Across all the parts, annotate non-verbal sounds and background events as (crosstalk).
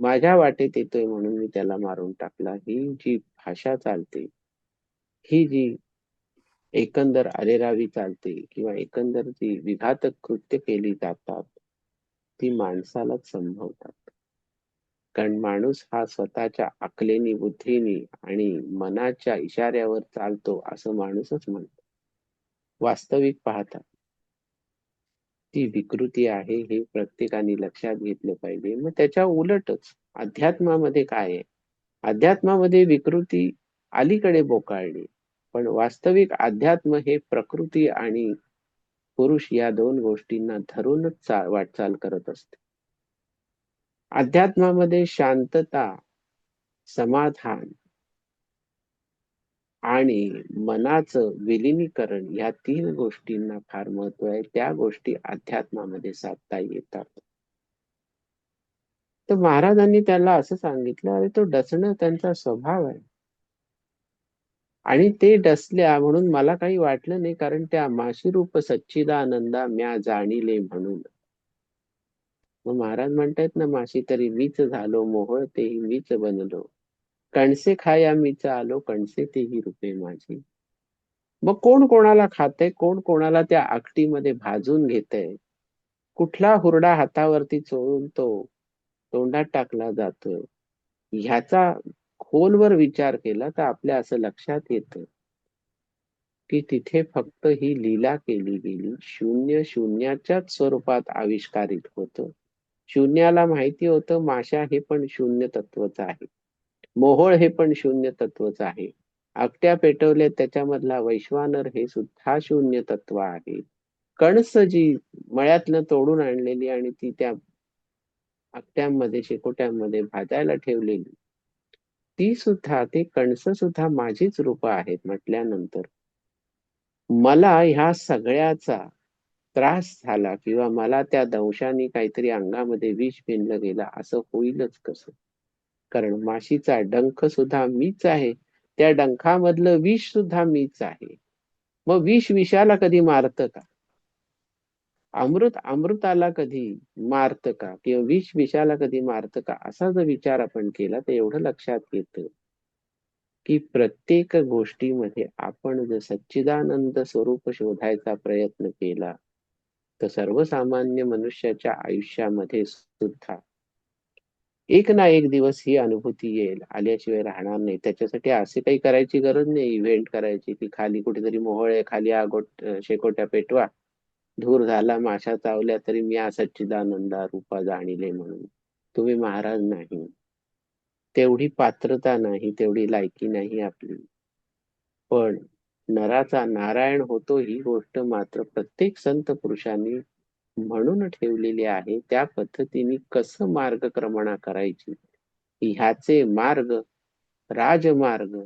माझ्या वाटेत येतोय म्हणून मी त्याला मारून टाकला. ही जी भाषा चालते ही जी एकंदर अरेरावी चालते किंवा एकंदर जी विघातक कृत्य केली जातात ती माणसालाच संभवतात. कारण माणूस हा स्वतःच्या आकलेनी बुद्धीनी आणि मनाच्या इशाऱ्यावर चालतो असं माणूसच म्हणतो. वास्तविक पाहता ती विकृती आहे हे प्रत्येकाने लक्षात घेतलं पाहिजे. मग त्याच्या उलटच अध्यात्मामध्ये काय आहे? अध्यात्मामध्ये विकृती अलीकडे बोकाळली. पण वास्तविक अध्यात्म हे प्रकृती आणि पुरुष या दोन गोष्टींना धरूनच वाटचाल करत असते. अध्यात्मामध्ये शांतता समाधान आणि मनाचं विलिनीकरण या तीन गोष्टींना फार महत्त्व आहे. त्या गोष्टी अध्यात्मामध्ये साधता येतात. तर महाराजांनी त्याला असं सांगितलं अरे तो डसणं त्यांचा स्वभाव आहे. आणि ते डसल्या म्हणून मला काही वाटलं नाही कारण त्या माशिरूप सच्चिदानंदा म्या जाणीले म्हणून. मग महाराज म्हणतायत ना माशी तरी वीच झालो मोहळ तेही वीच बनलो. कणसे खाया मीच आलो कणसे तेही रुपे माझी. मग कोण कोणाला खाते कोण कोणाला त्या आकटीमध्ये भाजून घेतय कुठला हुरडा हातावरती चोळून तो तोंडात टाकला जातोय ह्याचा खोलवर विचार केला तर आपल्या असं लक्षात येत. की तिथे फक्त ही लीला केली गेली शून्य शून्याच्याच स्वरूपात आविष्कारित होत. शून्याला माहिती होतं माशा हे पण शून्य तत्वच आहे. मोहोळ हे पण शून्य तत्वच आहे. अकट्या पेटवले त्याच्यामधला वैश्वानर हे सुद्धा शून्य तत्व आहे. कणस जी मळ्यातनं तोडून आणलेली आणि ती त्या आकट्यांमध्ये शेकोट्यांमध्ये भाजायला ठेवलेली ती सुद्धा ते कणस सुद्धा माझीच रूप आहेत म्हटल्यानंतर मला ह्या सगळ्याचा त्रास झाला किंवा मला त्या दंशाने काहीतरी अंगामध्ये विष भिनलं गेला असं होईलच कसं? कारण माशीचा डंख सुद्धा मीच आहे. त्या डंखामधलं विष सुद्धा मीच आहे. मग विष विषाला कधी मारत का? अमृत अमृताला कधी मारत का? किंवा विष विषाला कधी मारत का? असा जर विचार आपण केला तर एवढं लक्षात येतं की प्रत्येक गोष्टीमध्ये आपण जर सच्चिदानंद स्वरूप शोधायचा प्रयत्न केला तर सर्वसामान्य मनुष्याच्या आयुष्यामध्ये सुद्धा एक ना एक दिवस ही अनुभूती येईल. आल्याशिवाय राहणार नाही. त्याच्यासाठी असे काही करायची गरज नाही. इव्हेंट करायची की खाली कुठेतरी मोहळे खाली आगोट शेकोट्या पेटवा. धूर झाला माशा चावल्या तरी मी सच्चिदानंदा रूपा जाणीले म्हणून. तुम्ही महाराज नाही. तेवढी पात्रता नाही तेवढी लायकी नाही आपली. पण नराचा नारायण होतो ही गोष्ट मात्र प्रत्येक संत पुरुषांनी म्हणून ठेवलेली आहे त्या पद्धतीने कसं मार्गक्रमणा करायची? ह्याचे मार्ग राजमार्ग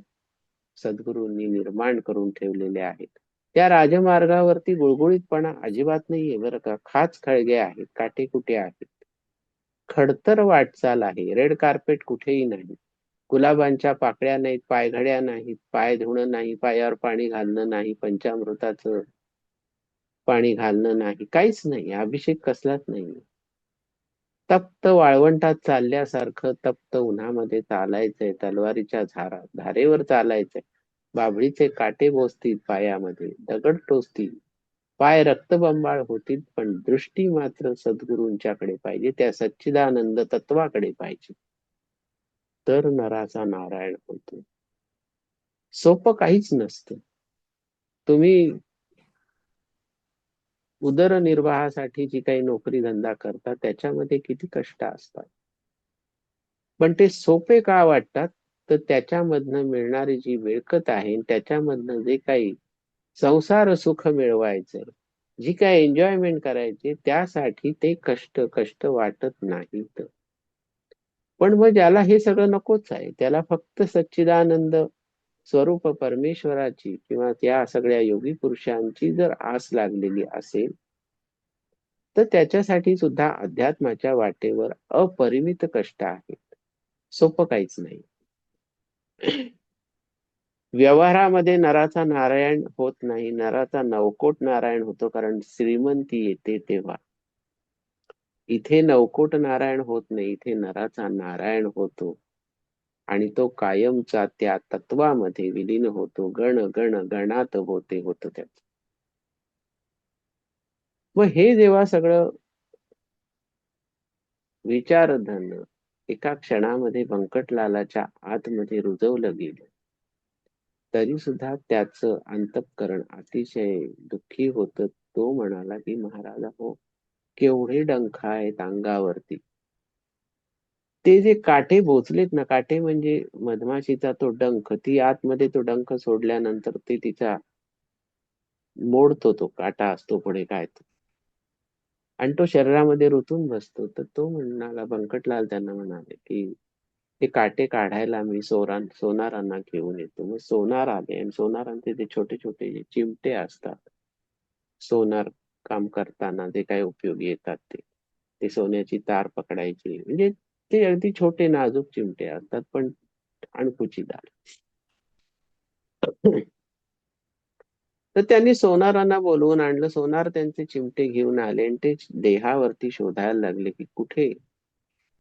सद्गुरूंनी निर्माण करून ठेवलेले आहेत. त्या राजमार्गावरती गुळगुळीतपणा अजिबात नाहीये बरं का. खाच खळगे आहेत काटे कुठे आहेत. खडतर वाटचाल आहे रेड कार्पेट कुठेही नाही. गुलाबांच्या पाकळ्या नाहीत पायघड्या नाहीत पाय धुणं नाही पायावर पाणी घालणं नाही पंचामृताचं पाणी घालणं नाही काहीच नाही अभिषेक कसलाच नाही. तप्त वाळवंटात चालल्यासारखं तप्त उन्हामध्ये चालायचंय तलवारीच्या झारा धारेवर चालायचंय. बाभळीचे काटे बोसतील पायामध्ये दगड टोचतील. पाय रक्तबंबाळ होतील पण दृष्टी मात्र सद्गुरूंच्याकडे पाहिजे त्या सच्चिदानंद तत्वाकडे पाहिजे. तर नराचा नारायण होतो. सोपं काहीच नसतं. तुम्ही उदरनिर्वाहासाठी जी काही नोकरी धंदा करतात त्याच्यामध्ये किती कष्ट असतात? पण ते सोपे का वाटतात? तर त्याच्यामधनं मिळणारी जी मिळकत आहे त्याच्यामधनं जे काही संसार सुख मिळवायचं जी काय एन्जॉयमेंट करायची त्यासाठी ते कष्ट कष्ट वाटत नाहीत. पण मग ज्याला हे सगळं नकोच आहे त्याला फक्त सच्चिदानंद स्वरूप परमेश्वराची किंवा त्या सगळ्या योगी पुरुषांची जर आस लागलेली असेल तर त्याच्यासाठी सुद्धा अध्यात्माच्या वाटेवर अपरिमित कष्ट आहेत. सोपं काहीच नाही. व्यवहारामध्ये नराचा नारायण होत नाही नराचा नवकोट नारायण होतो कारण श्रीमंती येते तेव्हा. इथे नवकोट नारायण होत नाही इथे नराचा नारायण होतो. आणि तो कायमचा त्या तत्वामध्ये विलीन होतो. गण गण गणात होते होत त्याच. मग हे जेव्हा सगळं विचारधन एका क्षणामध्ये व्यंकटलालाच्या आतमध्ये रुजवलं गेलं तरी सुद्धा त्याच अंतःकरण अतिशय दुःखी होत. तो म्हणाला की महाराज हो केवढे डंख आहेत अंगावरती. ते जे काटे बोचलेत ना काटे म्हणजे मधमाशीचा तो डंख ती आतमध्ये तो डंख सोडल्यानंतर ते तिचा मोडतो तो काटा असतो पुढे काय तो. आणि तो शरीरामध्ये रुतून बसतो. तर तो म्हणाला बंकटलाल त्यांना म्हणाले की ते काटे काढायला मी सोरा सोनारांना घेऊन येतो. मग सोनार आले आणि सोनारांचे ते छोटे छोटे जे चिमटे असतात सोनार काम करताना जे काही उपयोगी येतात ते ते सोन्याची तार पकडायची. म्हणजे ते अगदी छोटे नाजूक चिमटे असतात पण अणकुचीदार तर त्यांनी सोनारांना बोलवून आणलं. सोनार त्यांचे चिमटे घेऊन आले आणि ते देहावरती शोधायला लागले की कुठे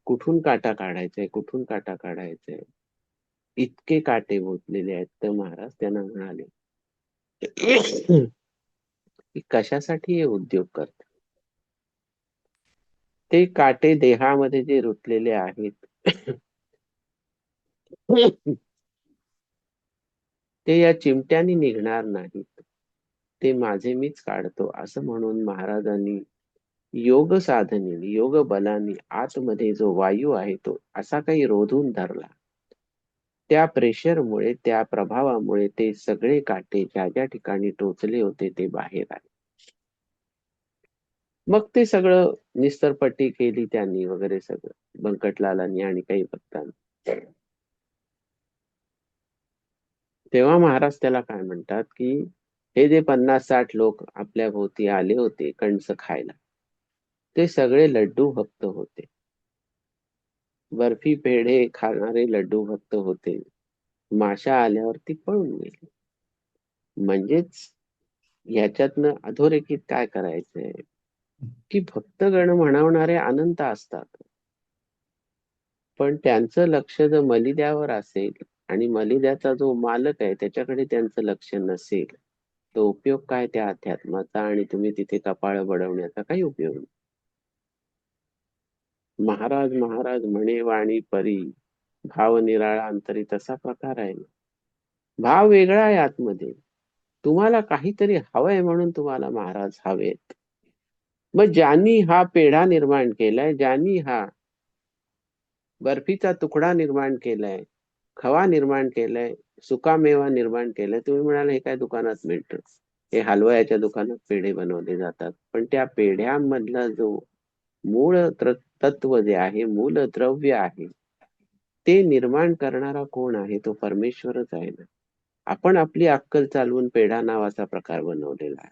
कुठून काटा काढायचाय कुठून काटा काढायचाय? इतके काटे बोतलेले आहेत तर महाराज त्यांना म्हणाले कशासाठी हे उद्योग करतात ते काटे देहामध्ये जे रुतलेले आहेत ते या चिमट्याने निघणार नाहीत. ते माझे मीच काढतो असं म्हणून महाराजांनी योग साधनेने योग बलाने आतमध्ये जो वायू आहे तो असा काही रोधून धरला. त्या प्रेशरमुळे त्या प्रभावामुळे ते सगळे काटे ज्या ज्या ठिकाणी टोचले होते ते बाहेर आले. मग ते सगळं निस्तरपट्टी केली त्यांनी वगैरे सगळं बंकटलालांनी आणि काही भक्तांनी. तेव्हा महाराज त्याला काय म्हणतात की हे जे पन्नास साठ लोक आपल्या भोवती आले होते कणस खायला ते सगळे लड्डू भक्त होते. बर्फी पेढे खाणारे लड्डू भक्त होते. माशा आल्यावरती पळून गेले. म्हणजेच याच्यातनं अधोरेखित काय करायचंय? की भक्तगण म्हणवणारे अनंत असतात. पण त्यांचं लक्ष जर मलिद्यावर असेल आणि मलिद्याचा जो मालक आहे त्याच्याकडे त्यांचं लक्ष नसेल तो उपयोग काय त्या अध्यात्माचा आणि तुम्ही तिथे कपाळ बडवण्याचा काही उपयोग नाही. महाराज महाराज म्हणे वाणी परी भाव निराळा अंतरी तसा प्रकार आहे. भाव वेगळा आहे आतमध्ये. तुम्हाला काहीतरी हवंय म्हणून तुम्हाला महाराज हवेत. मग ज्यांनी हा पेढा निर्माण केलाय ज्यांनी हा बर्फीचा तुकडा निर्माण केलाय खवा निर्माण केलाय सुकामेवा निर्माण केलाय तुम्ही म्हणाल हे काय दुकानात मिळतं? हे हलवयाच्या दुकानात पेढे बनवले जातात. पण त्या पेढ्यामधला जो मूळ तत्व जे आहे मूल द्रव्य आहे ते निर्माण करणारा कोण आहे? तो परमेश्वरच आहे ना. आपण आपली अक्कल चालवून पेढा नावाचा प्रकार बनवलेला आहे.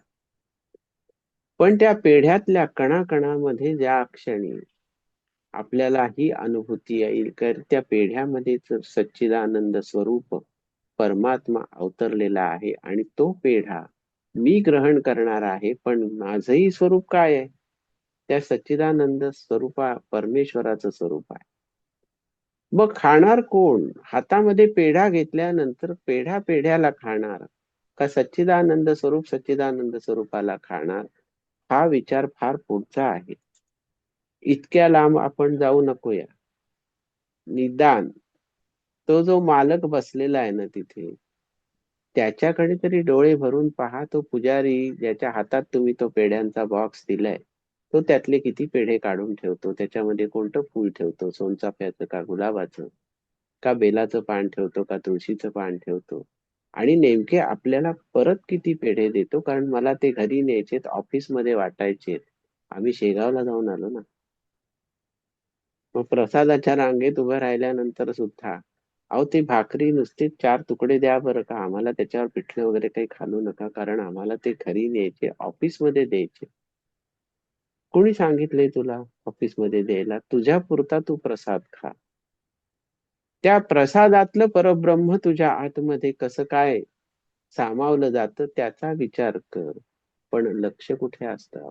पण त्या पेढ्यातल्या कणाकणामध्ये ज्या क्षणी आपल्याला ही अनुभूती येईल तर त्या पेढ्यामध्ये सच्चिदानंद स्वरूप परमात्मा अवतरलेला आहे आणि तो पेढा मी ग्रहण करणार आहे पण माझंही स्वरूप काय आहे? त्या सच्चिदानंद स्वरूपा परमेश्वराचं स्वरूप आहे. मग खाणार कोण? हातामध्ये पेढा घेतल्यानंतर पेढा पेढ्याला खाणार का सच्चिदानंद स्वरूप सच्चिदानंद स्वरूपाला खाणार? हा विचार फार पुढचा आहे. इतक्या लांब आपण जाऊ नकोया. निदान. तो जो मालक बसलेला आहे ना तिथे त्याच्याकडे तरी डोळे भरून पहा तो पुजारी ज्याच्या हातात तुम्ही तो पेढ्यांचा बॉक्स दिलाय तो त्यातले किती पेढे काढून ठेवतो? त्याच्यामध्ये कोणतं फूल ठेवतो? सोनचाफ्याचं का गुलाबाचं? का बेलाचं पान ठेवतो? का तुळशीचं पान ठेवतो? आणि नेमके आपल्याला परत किती पेढे देतो? कारण मला ते घरी न्यायचेत ऑफिसमध्ये वाटायचे आम्ही शेगावला जाऊन आलो ना. मग प्रसादाच्या रांगेत उभं राहिल्यानंतर सुद्धा अहो ते भाकरी नुसते चार तुकडे द्या बरं का? आम्हाला त्याच्यावर पिठले वगैरे काही खालू नका कारण आम्हाला ते घरी न्यायचे ऑफिसमध्ये द्यायचे. कोणी सांगितलंय तुला ऑफिसमध्ये द्यायला? तुझ्या पुरता तू प्रसाद खा. त्या प्रसादातलं परब्रह्म तुझ्या आतमध्ये कसं काय सामावलं जातं त्याचा विचार कर. पण लक्ष कुठे असतं?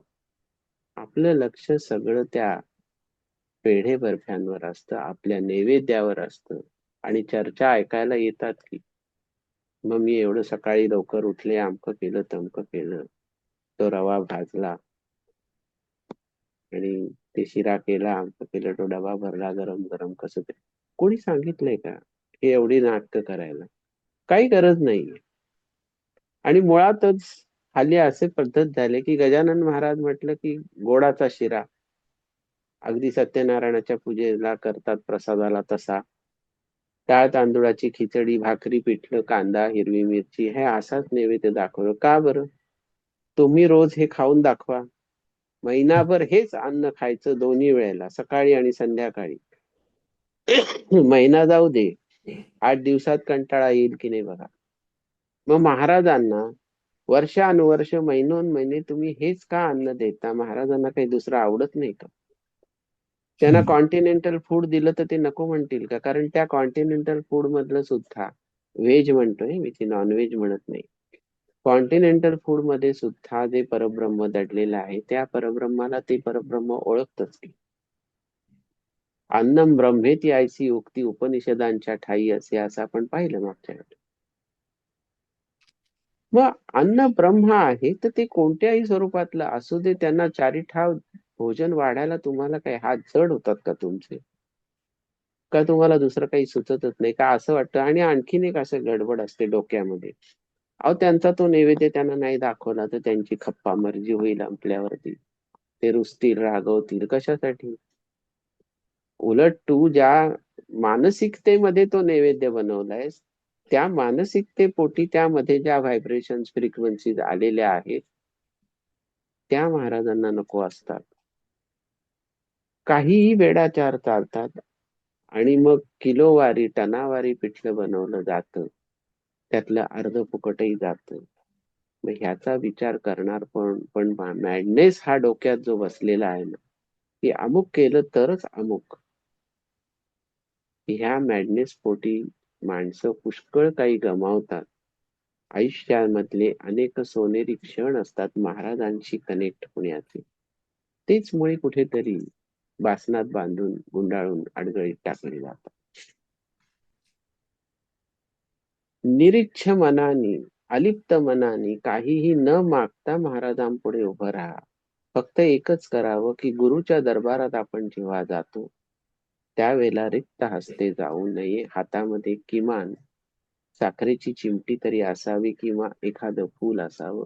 आपलं लक्ष सगळं त्या पेढे बर्फ्यांवर असतं आपल्या नैवेद्यावर असतं. आणि चर्चा ऐकायला येतात की मग मी एवढं सकाळी लवकर उठले आमकं केलं तमकं केलं. तो रवा भाजला. आणि ते शिरा केला आमकं केलं तो डबा भरला गरम गरम कसं ते कोणी सांगितलंय का हे एवढी नाटकं करायला? काही गरज नाहीये. आणि मुळातच हल्ली असे पद्धत झाले की गजानन महाराज म्हटलं की गोडाचा शिरा. अगदी सत्यनारायणाच्या पूजेला करतात प्रसादाला तसा. डाळ तांदूळाची खिचडी भाकरी पिठलं कांदा हिरवी मिरची हे असाच नैवेद्य दाखवलं. का बरं? तुम्ही रोज हे खाऊन दाखवा. महिनाभर हेच अन्न खायचं दोन्ही वेळेला सकाळी आणि संध्याकाळी. (coughs) महिना जाऊ दे. आठ दिवसात कंटाळा येईल की नाही बघा. मग महाराजांना वर्षानुवर्ष महिनोन महिने तुम्ही हेच का अन्न देता? महाराजांना काही दुसरं आवडत नाही का? त्यांना कॉन्टिनेंटल फूड दिलं तर ते नको म्हणतील का? कारण त्या कॉन्टिनेंटल फूड मधलं सुद्धा व्हेज म्हणतोय. मी ती नॉनव्हेज म्हणत नाही. कॉन्टिनेंटल फूडमध्ये सुद्धा जे परब्रह्म दडलेलं आहे त्या परब्रह्माला ते परब्रह्म ओळखतच की अन्नम ब्रह्मेती आयसी उक्ती उपनिषदांच्या ठाई असे असं आपण पाहिलं मागच्या वेळेला मग अन्न ब्रह्म आहे तर ते कोणत्याही स्वरूपातलं असू दे त्यांना चारी ठाव भोजन वाढायला तुम्हाला काय हात जड होतात का तुमचे? का तुम्हाला दुसरं काही सुचतच नाही? का असं वाटतं? आणि आणखीन एक असं गडबड असते डोक्यामध्ये. अहो त्यांचा तो नैवेद्य त्यांना नाही दाखवला तर त्यांची खप्पा मर्जी होईल आपल्यावरती. ते रुसतील रागवतील. कशासाठी? उलट तू ज्या मानसिकतेमध्ये तो नैवेद्य बनवलाय त्या मानसिकतेपोटी त्यामध्ये ज्या व्हायब्रेशन फ्रिक्वेन्सीज आलेल्या आहेत त्या महाराजांना नको असतात. काहीही वेडाचार चालतात आणि मग किलोवारी टनावारी पिठलं बनवलं जातं. त्यातलं अर्ध फुकटही जात. मग ह्याचा विचार करणार पण पण मॅडनेस हा डोक्यात जो बसलेला आहे ना की अमुक केलं तरच अमुक. ह्या मॅडनेस पोटी माणसं पुष्कळ काही गमावतात. आयुष्यामधले अनेक सोनेरी क्षण असतात महाराजांशी कनेक्ट होण्याचे. तेच मुळे कुठेतरी बासनात बांधून गुंडाळून अडगळीत टाकले जातात. निरीक्ष मनाने अलिप्त मनाने काहीही न मागता महाराजांपुढे उभं राहा. फक्त एकच करावं की गुरुच्या दरबारात आपण जेव्हा जातो त्यावेळेला रिक्त हस्ते जाऊ नये. हातामध्ये किमान साखरेची चिमटी तरी असावी किंवा एखादं फूल असावं.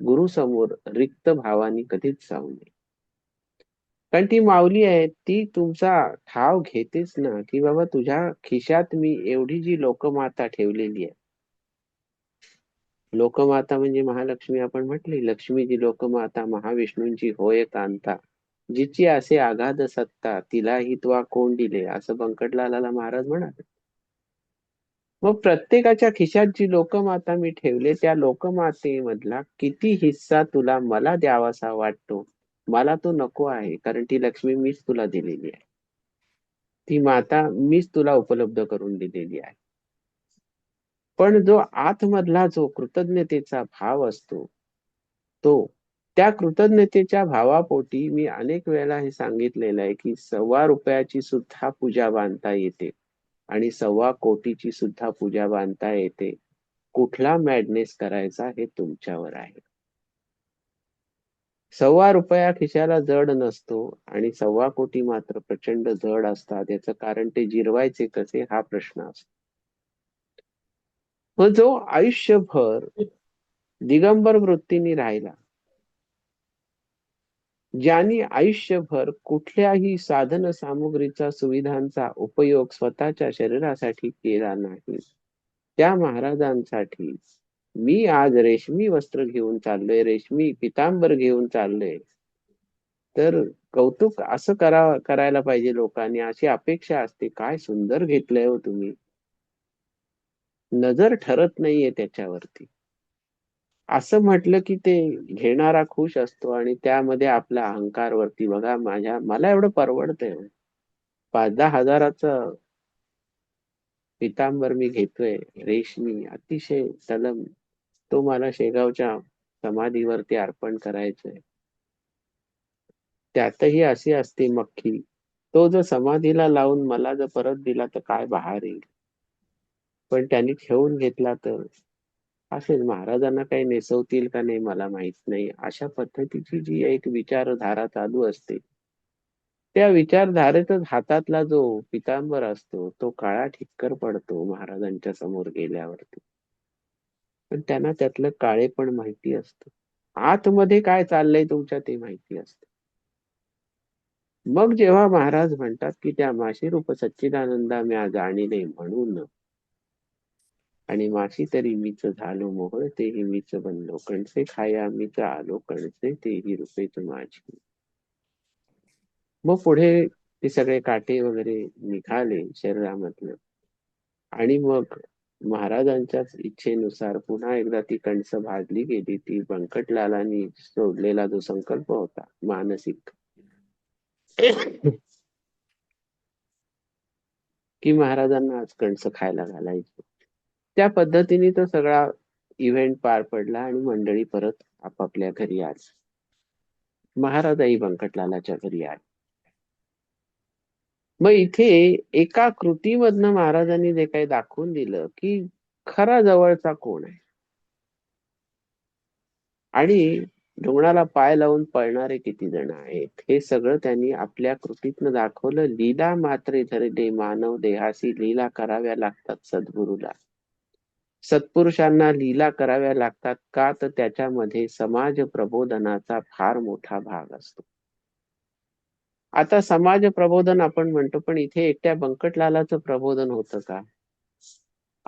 गुरु समोर रिक्त भावानी कधीच जाऊ नये. कारण ती माऊली आहे ती तुमचा ठाव घेतेच ना की बाबा तुझ्या खिशात मी एवढी जी लोकमाता ठेवलेली आहे. लोकमाता म्हणजे महालक्ष्मी आपण म्हटली लक्ष्मी जी लोकमाता महाविष्णूंची होय कांता. जिची असे आघाद सत्ता तिलाही तुवा कोण दिले? असं बंकटलाला महाराज म्हणाले. मग प्रत्येकाच्या खिशात जी लोकमाता मी ठेवले त्या लोकमातेमधला किती हिस्सा तुला मला द्यावासा वाटतो? मला तो नको आहे कारण ती लक्ष्मी मीच तुला दिलेली आहे. ती माता मीच तुला उपलब्ध करून दिलेली आहे. पण जो आतमधला जो कृतज्ञतेचा भाव असतो तो त्या कृतज्ञतेच्या भावापोटी मी अनेक वेळेला हे सांगितलेलं आहे की सव्वा रुपयाची सुद्धा पूजा बांधता येते आणि सव्वा कोटीची सुद्धा पूजा बांधता येते. कुठला मॅडनेस करायचा हे तुमच्यावर आहे. सव्वा रुपया खिशाला जड नसतो आणि सव्वा कोटी मात्र प्रचंड जड असतात. याचं कारण ते जिरवायचे कसे हा प्रश्न असतो. मग जो आयुष्यभर दिगंबर वृत्तीने राहिला ज्यांनी आयुष्यभर कुठल्याही साधन सामुग्रीचा सुविधांचा उपयोग स्वतःच्या शरीरासाठी केला नाही. त्या महाराजांसाठी मी आज रेशमी वस्त्र घेऊन चाललोय रेशमी पितांबर घेऊन चाललोय. तर कौतुक असं करा करायला पाहिजे लोकांनी अशी अपेक्षा असते. काय सुंदर घेतलंय हो तुम्ही. नजर ठरत नाहीये त्याच्यावरती. असं म्हटलं की ते घेणारा खुश असतो आणि त्यामध्ये आपला अहंकार वरती बघा माझ्या मला एवढं परवडतंय. पाच दहा हजाराचं पितांबर मी घेतोय रेशमी अतिशय सलम. तो मला शेगावच्या समाधीवरती अर्पण करायचंय. त्यातही अशी असते मक्खी. तो जर समाधीला लावून मला जर परत दिला तर काय बाहेर येईल? पण त्यांनी ठेवून घेतला तर असेल महाराजांना काही नेसवतील का नाही मला माहीत नाही. अशा पद्धतीची जी एक विचारधारा चालू असते. त्या विचारधारेतच हातातला जो पितांबर असतो तो काळा ठिक्कर पडतो महाराजांच्या समोर गेल्यावरती. पण त्यांना त्यातलं काळे पण माहिती असतं. आतमध्ये काय चाललंय तुमच्या ते माहिती असतं. मग जेव्हा महाराज म्हणतात की त्या माशी रूप सच्चिदानंदा म्या जाणीने म्हणून आणि माशी तरी मीच झालो मोहळ तेही मीच बनलो. कणसे खाया मीच आलो कणसे तेही रूपेच माझी. मग पुढे ते सगळे काटे वगैरे निघाले शरीरामधलं आणि मग महाराजांच्याच इच्छेनुसार पुन्हा एकदा ती कणस भाजली गेली. ती बंकटलालांनी सोडलेला जो संकल्प होता मानसिक. (coughs) की महाराजांना आज कणस खायला घालायचं. त्या पद्धतीने तो सगळा इव्हेंट पार पडला आणि मंडळी परत आपापल्या घरी आज महाराजाई बंकटलालाच्या घरी आले. मग इथे एका कृतीमधनं महाराजांनी जे काही दाखवून दिलं की खरा जवळचा कोण आहे? आणि रुग्णाला पाय लावून पळणारे किती जण आहेत? हे सगळं त्यांनी आपल्या कृतीतनं दाखवलं. लीला मात्रे धरले मानव देहासी लीला कराव्या लागतात सद्गुरूला. सत्पुरुषांना लीला कराव्या लागतात का? तर त्याच्यामध्ये समाज प्रबोधनाचा फार मोठा भाग असतो. आता समाज प्रबोधन आपण म्हणतो पण इथे एकट्या बंकटलालाचं प्रबोधन होतं का?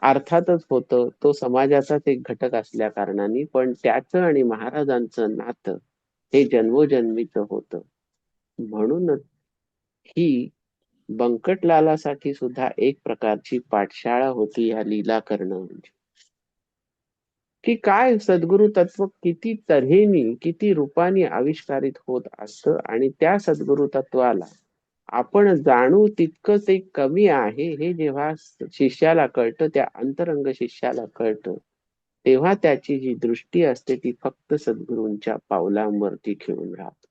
अर्थातच होतं. तो समाजाचाच एक घटक असल्या कारणाने पण त्याचं आणि महाराजांचं नातं हे जन्मोजन्मीच होतं. म्हणूनच ही बंकटलालासाठी सुद्धा एक प्रकारची पाठशाळा होती या लीला करणं म्हणजे. की काय सद्गुरु तत्व किती तऱ्हेनी किती रूपाने आविष्कारित होत असतं आणि त्या सद्गुरु तत्वाला आपण जाणू तितकं ते कमी आहे हे जेव्हा शिष्याला कळतं त्या अंतरंग शिष्याला कळतं तेव्हा त्याची जी दृष्टी असते ती फक्त सद्गुरूंच्या पावलांवरती खेळून राहत.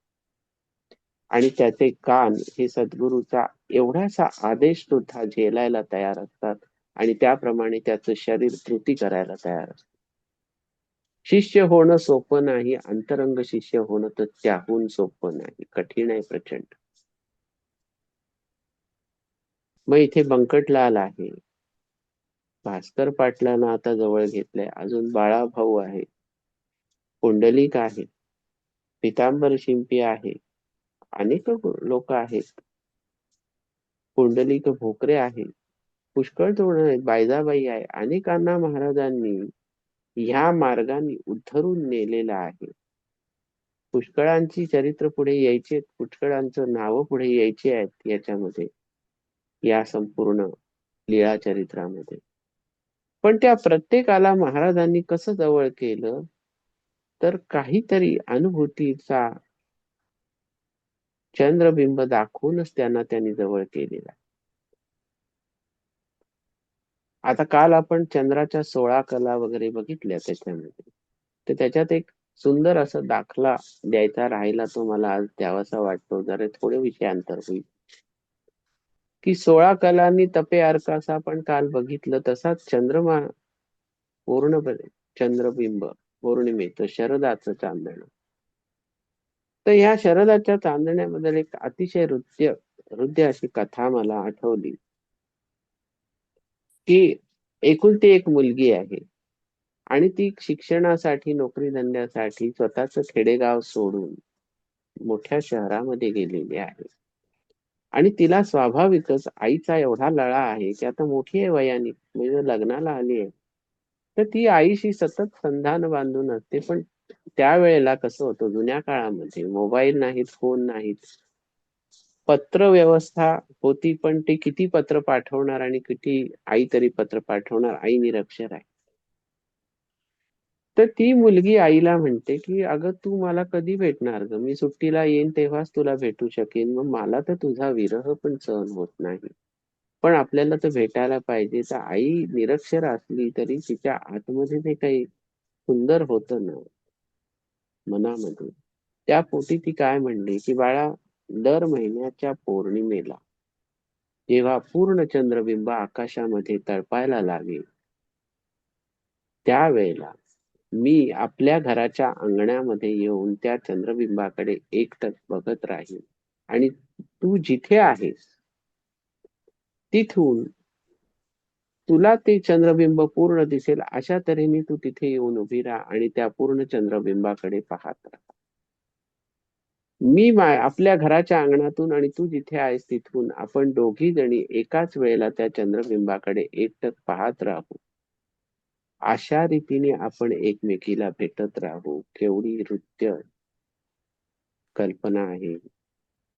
आणि त्याचे कान हे सद्गुरूचा एवढासा आदेश सुद्धा झेलायला तयार असतात आणि त्याप्रमाणे त्याचं शरीर कृती करायला तयार असतं. शिष्य होणं सोपं नाही अंतरंग शिष्य होणं तर त्याहून सोपं नाही. कठीण आहे प्रचंड. मग इथे बंकटलाल आहे. भास्कर पाटलांना आता जवळ घेतलंय. अजून बाळा भाऊ आहे पुंडलिक आहे. पितांबर शिंपी आहे. अनेक लोक आहेत. पुंडलिक भोकरे आहे. पुष्कळ तरुण आहेत. बायजाबाई आहे. अनेकांना महाराजांनी ह्या मार्गाने उद्धरून नेलेला आहे. पुष्कळांची चरित्र पुढे यायचे पुष्कळांचं नाव पुढे यायची आहेत याच्यामध्ये या संपूर्ण लीळा चरित्रामध्ये. पण त्या प्रत्येकाला महाराजांनी कसं जवळ केलं? तर काहीतरी अनुभूतीचा चंद्रबिंब दाखवूनच त्यांना त्यांनी जवळ केलेला आता काल आपण चंद्राच्या सोळा कला वगैरे बघितल्या त्याच्यामध्ये. तर त्याच्यात एक सुंदर असा दाखला द्यायचा राहिला तो मला आज द्यावासा वाटतो. जरा थोडे विषयांतर होईल. की सोळा कलांनी तपे अर्कास आपण काल बघितलं तसाच चंद्रमा पूर्णपणे चंद्रबिंब पौर्णिमेचं शरदाचं चांदणं. तर ह्या शरदाच्या चांदण्याबद्दल एक अतिशय हृदय हृदय अशी कथा मला आठवली. की एकुलती एक मुलगी आहे. आणि ती शिक्षणासाठी नोकरी धंद्यासाठी स्वतःच खेडेगाव सोडून मोठ्या शहरामध्ये गेलेली आहे. आणि तिला स्वाभाविकच आईचा एवढा लळा आहे की आता मोठी आहे वयाने म्हणजे लग्नाला आली आहे. तर ती आईशी सतत संधान बांधून असते. पण त्यावेळेला कसं होतं जुन्या काळामध्ये मोबाईल नाहीत फोन नाहीत. पत्र व्यवस्था होती पण ते किती पत्र पाठवणार आणि किती आई तरी पत्र पाठवणार? आई निरक्षर आहे. तर ती मुलगी आईला म्हणते की अगं तू मला कधी भेटणार ग? मी सुट्टीला येईन तेव्हाच तुला भेटू शकेन. मग मला तर तुझा विरह पण सहन होत नाही. पण आपल्याला तर भेटायला पाहिजे. तर आई निरक्षर असली तरी तिच्या आतमध्ये ते काही सुंदर होत ना? मनामध्ये. त्या पोटी ती काय म्हणली की बाळा दर महिन्याच्या पौर्णिमेला जेव्हा पूर्ण चंद्रबिंब आकाशामध्ये तळपायला लागेल त्यावेळेला मी आपल्या घराच्या अंगणामध्ये येऊन त्या चंद्रबिंबाकडे एकटक बघत राहील आणि तू जिथे आहेस तिथून तुला ते चंद्रबिंब पूर्ण दिसेल. अशा तऱ्हेने तू तिथे येऊन उभी राहा आणि त्या पूर्ण चंद्रबिंबाकडे पाहत राहा. मी आपल्या घराच्या अंगणातून आणि तू जिथे आहेस तिथून आपण दोघी जणी एकाच वेळेला त्या चंद्रबिंबाकडे एकटक पाहत राहू. अशा रीतीने आपण एकमेकीला भेटत राहू. केवढी नृत्य कल्पना आहे.